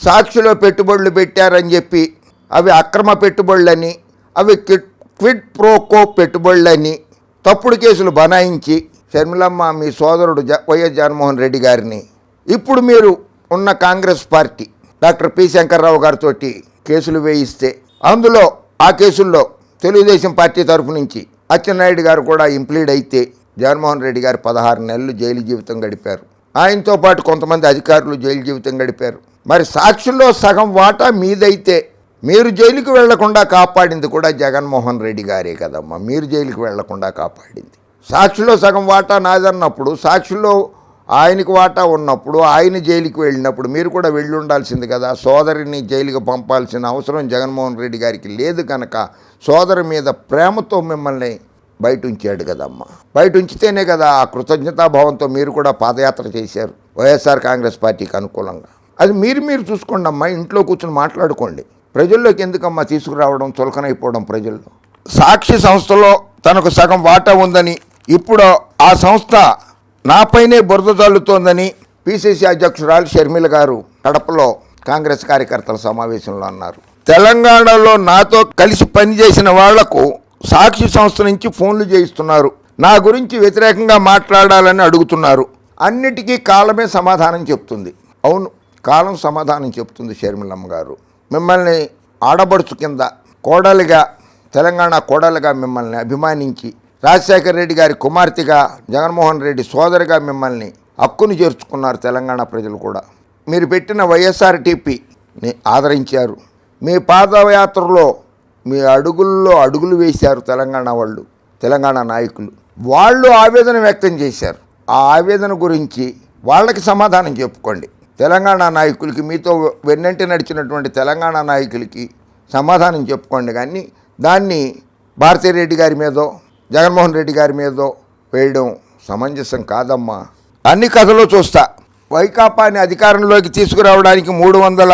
సాక్షిలో పెట్టుబడులు పెట్టారని చెప్పి అవి అక్రమ పెట్టుబడులని అవి క్విడ్ ప్రోకో పెట్టుబడులని తప్పుడు కేసులు బనాయించి షర్మిలమ్మ మీ సోదరుడు జ వైఎస్ జగన్మోహన్ రెడ్డి గారిని. ఇప్పుడు మీరు ఉన్న Congress party doctor P Shankarrao గారితో కేసులు వేయిస్తే అందులో ఆ కేసుల్లో తెలుగుదేశం పార్టీ తరఫు నుంచి అచ్చెన్నాయుడు గారు కూడా ఇంప్లీడ్ అయితే జగన్మోహన్ రెడ్డి గారు పదహారు నెలలు జైలు జీవితం గడిపారు. ఆయనతో పాటు కొంతమంది అధికారులు జైలు జీవితం గడిపారు. మరి సాక్షుల్లో సగం వాటా మీదైతే మీరు జైలుకి వెళ్ళకుండా కాపాడింది కూడా జగన్మోహన్ రెడ్డి గారే కదమ్మా. మీరు జైలుకి వెళ్ళకుండా కాపాడింది. సాక్షిలో సగం వాటా నాదన్నప్పుడు సాక్షిలో ఆయనకు వాటా ఉన్నప్పుడు ఆయన జైలుకి వెళ్ళినప్పుడు మీరు కూడా వెళ్ళి ఉండాల్సింది కదా. సోదరిని జైలుకి పంపాల్సిన అవసరం జగన్మోహన్ రెడ్డి గారికి లేదు కనుక సోదరి మీద ప్రేమతో మిమ్మల్ని బయట ఉంచాడు కదమ్మా. బయట ఉంచితేనే కదా ఆ కృతజ్ఞతాభావంతో మీరు కూడా పాదయాత్ర చేశారు. వైఎస్ఆర్ కాంగ్రెస్ పార్టీకి అనుకూలంగా. అది మీరు మీరు చూసుకోండి అమ్మా ఇంట్లో కూర్చొని మాట్లాడుకోండి. ప్రజల్లోకి ఎందుకమ్మా తీసుకురావడం చులకనైపోవడం ప్రజల్లో? సాక్షి సంస్థలో తనకు సగం వాటా ఉందని ఇప్పుడు ఆ సంస్థ నాపైనే బురద చల్లుతోందని పిసిసి అధ్యక్షురాలు షర్మిల గారు కడపలో కాంగ్రెస్ కార్యకర్తల సమావేశంలో అన్నారు. తెలంగాణలో నాతో కలిసి పనిచేసిన వాళ్ళకు సాక్షి సంస్థ నుంచి ఫోన్లు చేయిస్తున్నారు. నా గురించి వ్యతిరేకంగా మాట్లాడాలని అడుగుతున్నారు. అన్నిటికీ కాలమే సమాధానం చెప్తుంది. అవును కాలం సమాధానం చెప్తుంది షర్మిలమ్మ గారు. మిమ్మల్ని ఆడబడుచు కింద కోడలిగా తెలంగాణ కోడలుగా మిమ్మల్ని అభిమానించి రాజశేఖర రెడ్డి గారి కుమార్తెగా జగన్మోహన్ రెడ్డి సోదరిగా మిమ్మల్ని హక్కును చేర్చుకున్నారు తెలంగాణ ప్రజలు కూడా. మీరు పెట్టిన వైఎస్ఆర్టీపీని ఆదరించారు. మీ పాదయాత్రలో మీ అడుగుల్లో అడుగులు వేశారు తెలంగాణ వాళ్ళు తెలంగాణ నాయకులు. వాళ్ళు ఆవేదన వ్యక్తం చేశారు. ఆ ఆవేదన గురించి వాళ్ళకి సమాధానం చెప్పుకోండి. తెలంగాణ నాయకులకి మీతో వెన్నంటి నడిచినటువంటి తెలంగాణ నాయకులకి సమాధానం చెప్పుకోండి. కానీ దాన్ని భారతీరెడ్డి గారి మీదో జగన్మోహన్ రెడ్డి గారి మీదో వేయడం సమంజసం కాదమ్మా. అన్ని కథలో చూస్తా. వైకాపాని అధికారంలోకి తీసుకురావడానికి మూడు వందల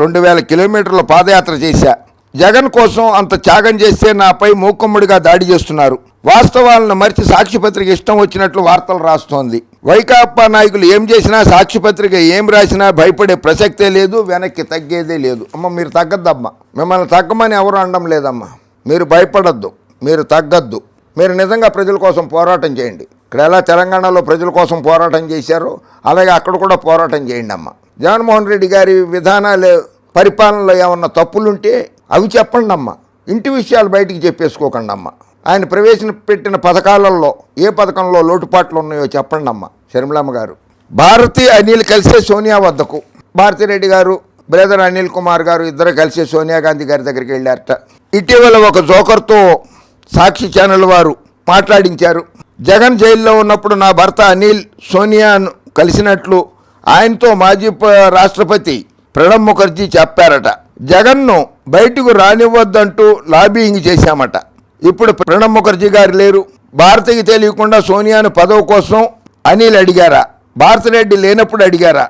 రెండు వేల కిలోమీటర్ల పాదయాత్ర చేశా. జగన్ కోసం అంత త్యాగం చేస్తే నాపై మూకుమ్మడిగా దాడి చేస్తున్నారు. వాస్తవాలను మరిచి సాక్షిపత్రిక ఇష్టం వచ్చినట్లు వార్తలు రాస్తోంది. వైకాపా నాయకులు ఏం చేసినా సాక్షిపత్రిక ఏం రాసినా భయపడే ప్రసక్తే లేదు వెనక్కి తగ్గేదే లేదు. అమ్మ మీరు తగ్గద్దమ్మా. మిమ్మల్ని తగ్గమని ఎవరు అనడం లేదమ్మా. మీరు భయపడద్దు. మీరు తగ్గద్దు. మీరు నిజంగా ప్రజల కోసం పోరాటం చేయండి. ఇక్కడ ఎలా తెలంగాణలో ప్రజల కోసం పోరాటం చేశారో అలాగే అక్కడ కూడా పోరాటం చేయండి అమ్మ. జగన్మోహన్ రెడ్డి గారి విధానాలు పరిపాలనలో ఏమన్నా తప్పులుంటే అవి చెప్పండి అమ్మ ఇంటి విషయాలు బయటికి చెప్పేసుకోకండి అమ్మ ఆయన ప్రవేశపెట్టిన పథకాలలో ఏ పథకంలో లోటుపాట్లు ఉన్నాయో చెప్పండి అమ్మ షర్మిలమ్మ గారు. భారతి అనిల్ కలిసే సోనియా వద్దకు. భారతిరెడ్డి గారు బ్రదర్ అనిల్ కుమార్ గారు ఇద్దరు కలిసి సోనియా గాంధీ గారి దగ్గరికి వెళ్ళారట. ఇటీవల ఒక జోకర్తో సాక్షి ఛానల్ వారు మాట్లాడించారు. జగన్ జైల్లో ఉన్నప్పుడు నా భర్త అనిల్ సోనియాను కలిసినట్లు ఆయనతో మాజీ రాష్ట్రపతి ప్రణబ్ ముఖర్జీ చెప్పారట. జగన్ను బయటకు రానివ్వద్దంటూ లాబీయింగ్ చేశామట. ఇప్పుడు ప్రణబ్ ముఖర్జీ గారు లేరు. భారతికి తెలియకుండా సోనియాను పదవి కోసం అనిల్ అడిగారా? భారతిరెడ్డి లేనప్పుడు అడిగారా?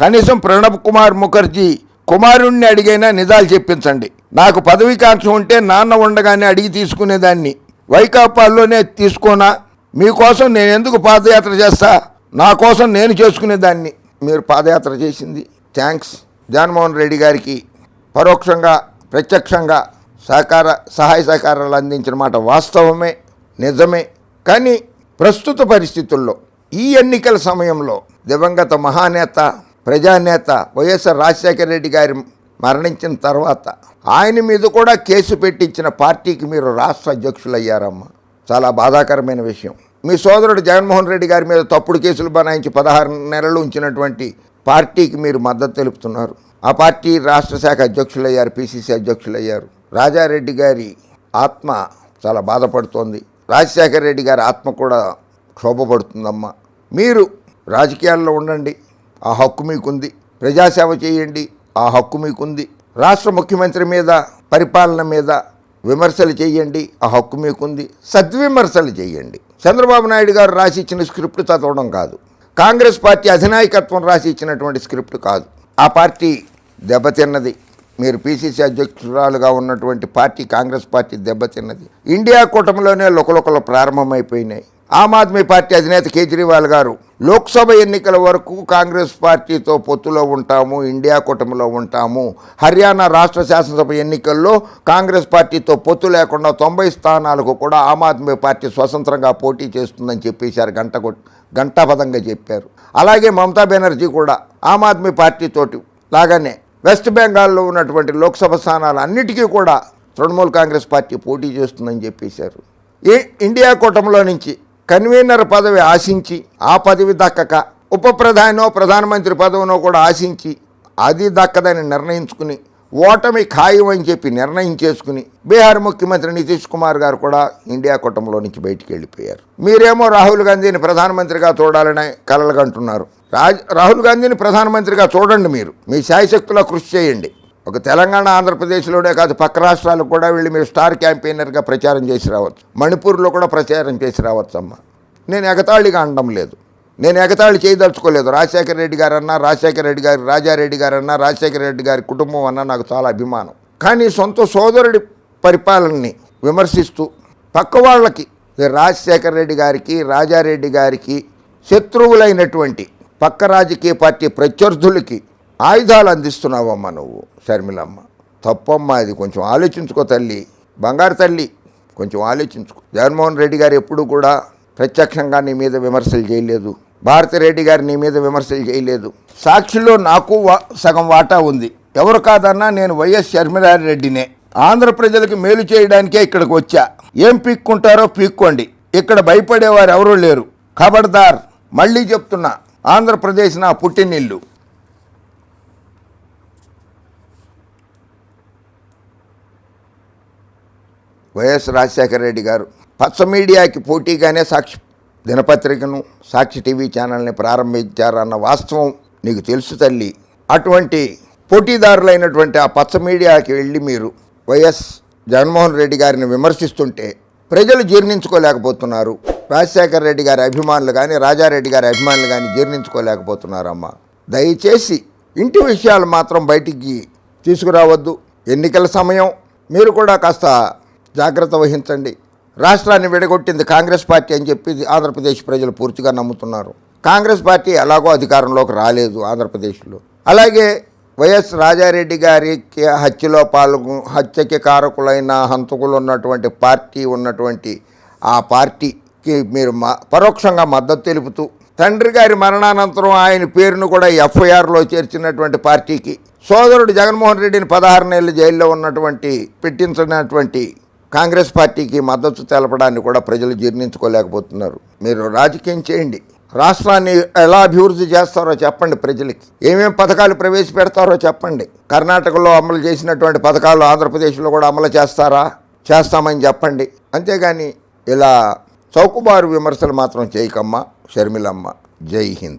కనీసం ప్రణబ్ కుమార్ ముఖర్జీ కుమారుణ్ణి అడిగైనా నిజాలు చెప్పించండి. నాకు పదవికాంక్ష ఉంటే నాన్న ఉండగానే అడిగి తీసుకునేదాన్ని. వైకాపాల్లోనే తీసుకోనా? మీకోసం నేను ఎందుకు పాదయాత్ర చేస్తా? నా కోసం నేను చేసుకునేదాన్ని. మీరు పాదయాత్ర చేసింది. థ్యాంక్స్. జగన్మోహన్ రెడ్డి గారికి పరోక్షంగా ప్రత్యక్షంగా సహకార సహాయ సహకారాలు అందించిన మాట వాస్తవమే నిజమే. కానీ ప్రస్తుత పరిస్థితుల్లో ఈ ఎన్నికల సమయంలో దివంగత మహానేత ప్రజానేత వైఎస్ఆర్ రాజశేఖర రెడ్డి గారి మరణించిన తర్వాత ఆయన మీద కూడా కేసు పెట్టించిన పార్టీకి మీరు రాష్ట్ర అధ్యక్షులయ్యారమ్మా. చాలా బాధాకరమైన విషయం. మీ సోదరుడు జగన్మోహన్ రెడ్డి గారి మీద తప్పుడు కేసులు బనాయించి పదహారు నెలలు ఉంచినటువంటి పార్టీకి మీరు మద్దతు తెలుపుతున్నారు. ఆ పార్టీ రాష్ట్ర శాఖ అధ్యక్షులయ్యారు పిసిసి అధ్యక్షులయ్యారు. రాజారెడ్డి గారి ఆత్మ చాలా బాధపడుతోంది. రాజశేఖర రెడ్డి గారి ఆత్మ కూడా క్షోభపడుతుందమ్మా. మీరు రాజకీయాల్లో ఉండండి. ఆ హక్కు మీకుంది. ప్రజాసేవ చేయండి. ఆ హక్కు మీకుంది. రాష్ట్ర ముఖ్యమంత్రి మీద పరిపాలన మీద విమర్శలు చేయండి. ఆ హక్కు మీకుంది. సద్విమర్శలు చేయండి. చంద్రబాబు నాయుడు గారు రాసి ఇచ్చిన స్క్రిప్ట్ చదవడం కాదు. కాంగ్రెస్ పార్టీ అధినాయకత్వం రాసి ఇచ్చినటువంటి స్క్రిప్ట్ కాదు. ఆ పార్టీ దెబ్బతిన్నది. మీరు పిసిసి అధ్యక్షురాలుగా ఉన్నటువంటి పార్టీ కాంగ్రెస్ పార్టీ దెబ్బతిన్నది. ఇండియా కూటమిలోనే లుకలుకలు ప్రారంభమైపోయినాయి. ఆమ్ ఆద్మీ పార్టీ అధినేత కేజ్రీవాల్ గారు లోక్సభ ఎన్నికల వరకు కాంగ్రెస్ పార్టీతో పొత్తులో ఉంటాము ఇండియా కూటమిలో ఉంటాము. హర్యానా రాష్ట్ర శాసనసభ ఎన్నికల్లో కాంగ్రెస్ పార్టీతో పొత్తు లేకుండా తొంభై స్థానాలకు కూడా ఆమ్ ఆద్మీ పార్టీ స్వతంత్రంగా పోటీ చేస్తుందని చెప్పేశారు గంట కొట్- గంటాపదంగా చెప్పారు. అలాగే మమతా బెనర్జీ కూడా ఆమ్ ఆద్మీ పార్టీతోటి లాగానే వెస్ట్ బెంగాల్లో ఉన్నటువంటి లోక్సభ స్థానాలు అన్నిటికీ కూడా తృణమూల్ కాంగ్రెస్ పార్టీ పోటీ చేస్తుందని చెప్పేశారు. ఈ ఇండియా కూటమిలో నుంచి కన్వీనర్ పదవి ఆశించి ఆ పదవి దక్కక ఉప ప్రధానో ప్రధానమంత్రి పదవినో కూడా ఆశించి అది దక్కదని నిర్ణయించుకుని ఓటమి ఖాయం అని చెప్పి నిర్ణయం చేసుకుని బీహార్ ముఖ్యమంత్రి నితీష్ కుమార్ గారు కూడా ఇండియా కూటమిలో నుంచి బయటికి వెళ్ళిపోయారు. మీరేమో రాహుల్ గాంధీని ప్రధానమంత్రిగా చూడాలని కలలుగంటున్నారు. రాజ్ రాహుల్ గాంధీని ప్రధానమంత్రిగా చూడండి మీరు. మీ శాయశక్తులా కృషి చేయండి. ఒక తెలంగాణ ఆంధ్రప్రదేశ్లోనే కాదు పక్క రాష్ట్రాలకు కూడా వెళ్ళి మీరు స్టార్ క్యాంపెయినర్గా ప్రచారం చేసి రావచ్చు. మణిపూర్లో కూడా ప్రచారం చేసి రావచ్చు అమ్మ నేను ఎగతాళిగా అనడం లేదు. నేను ఎగతాళి చేయదలుచుకోలేదు. రాజశేఖర రెడ్డి గారు అన్నా రాజశేఖర రెడ్డి గారి రాజారెడ్డి గారు అన్నా రాజశేఖర రెడ్డి గారి కుటుంబం అన్నా నాకు చాలా అభిమానం. కానీ సొంత సోదరుడి పరిపాలనని విమర్శిస్తూ పక్క వాళ్ళకి రాజశేఖర రెడ్డి గారికి రాజారెడ్డి గారికి శత్రువులైనటువంటి పక్క రాజకీయ పార్టీ ప్రత్యర్థులకి ఆయుధాలు అందిస్తున్నావమ్మా నువ్వు షర్మిలమ్మ. తప్పమ్మా ఇది కొంచెం ఆలోచించుకో తల్లి. బంగారు తల్లి కొంచెం ఆలోచించుకో. జగన్మోహన్ రెడ్డి గారు ఎప్పుడు కూడా ప్రత్యక్షంగా నీ మీద విమర్శలు చేయలేదు. భారతిరెడ్డి గారు నీ మీద విమర్శలు చేయలేదు. సాక్షిలో నాకు సగం వాటా ఉంది. ఎవరు కాదన్నా నేను వైఎస్ షర్మిలారెడ్డినే ఆంధ్ర ప్రజలకు మేలు చేయడానికే ఇక్కడికి వచ్చా. ఏం పీక్కుంటారో పీక్కోండి. ఇక్కడ భయపడేవారు ఎవరూ లేరు. ఖబర్దార్. మళ్ళీ చెప్తున్నా ఆంధ్రప్రదేశ్ నా పుట్టినిల్లు. వైఎస్ రాజశేఖర రెడ్డి గారు పచ్చ మీడియాకి పోటీగానే సాక్షి దినపత్రికను సాక్షి టీవీ ఛానల్ని ప్రారంభించారన్న వాస్తవం నీకు తెలుసు తల్లి. అటువంటి పోటీదారులైనటువంటి ఆ పచ్చ మీడియాకి వెళ్ళి మీరు వైఎస్ జగన్మోహన్ రెడ్డి గారిని విమర్శిస్తుంటే ప్రజలు జీర్ణించుకోలేకపోతున్నారు. రాజశేఖర రెడ్డి గారి అభిమానులు కానీ రాజారెడ్డి గారి అభిమానులు కానీ జీర్ణించుకోలేకపోతున్నారమ్మా. దయచేసి ఇంటి విషయాలు మాత్రం బయటికి తీసుకురావద్దు. ఎన్నికల సమయం మీరు కూడా కాస్త జాగ్రత్త వహించండి. రాష్ట్రాన్ని విడగొట్టింది కాంగ్రెస్ పార్టీ అని చెప్పి ఆంధ్రప్రదేశ్ ప్రజలు పూర్తిగా నమ్ముతున్నారు. కాంగ్రెస్ పార్టీ ఎలాగో అధికారంలోకి రాలేదు ఆంధ్రప్రదేశ్లో. అలాగే వైఎస్ రాజారెడ్డి గారికి హత్యలో పాల్గొ హత్యకి కారకులైన హంతకులు ఉన్నటువంటి పార్టీ ఉన్నటువంటి ఆ పార్టీకి మీరు పరోక్షంగా మద్దతు తెలుపుతూ తండ్రి గారి మరణానంతరం ఆయన పేరును కూడా ఎఫ్ఐఆర్లో చేర్చినటువంటి పార్టీకి సోదరుడు జగన్మోహన్ రెడ్డిని పదహారు నెలలు జైల్లో ఉన్నటువంటి పెట్టించినటువంటి కాంగ్రెస్ పార్టీకి మద్దతు తెలపడాన్ని కూడా ప్రజలు జీర్ణించుకోలేకపోతున్నారు. మీరు రాజకీయం చేయండి. రాష్ట్రాన్ని ఎలా అభివృద్ధి చేస్తారో చెప్పండి ప్రజలకి. ఏమేం పథకాలు ప్రవేశపెడతారో చెప్పండి. కర్ణాటకలో అమలు చేసినటువంటి పథకాలు ఆంధ్రప్రదేశ్లో కూడా అమలు చేస్తారా? చేస్తామని చెప్పండి. అంతేగాని ఇలా చౌకబారు విమర్శలు మాత్రం చేయకమ్మా. షర్మిలమ్మ. జై హింద్.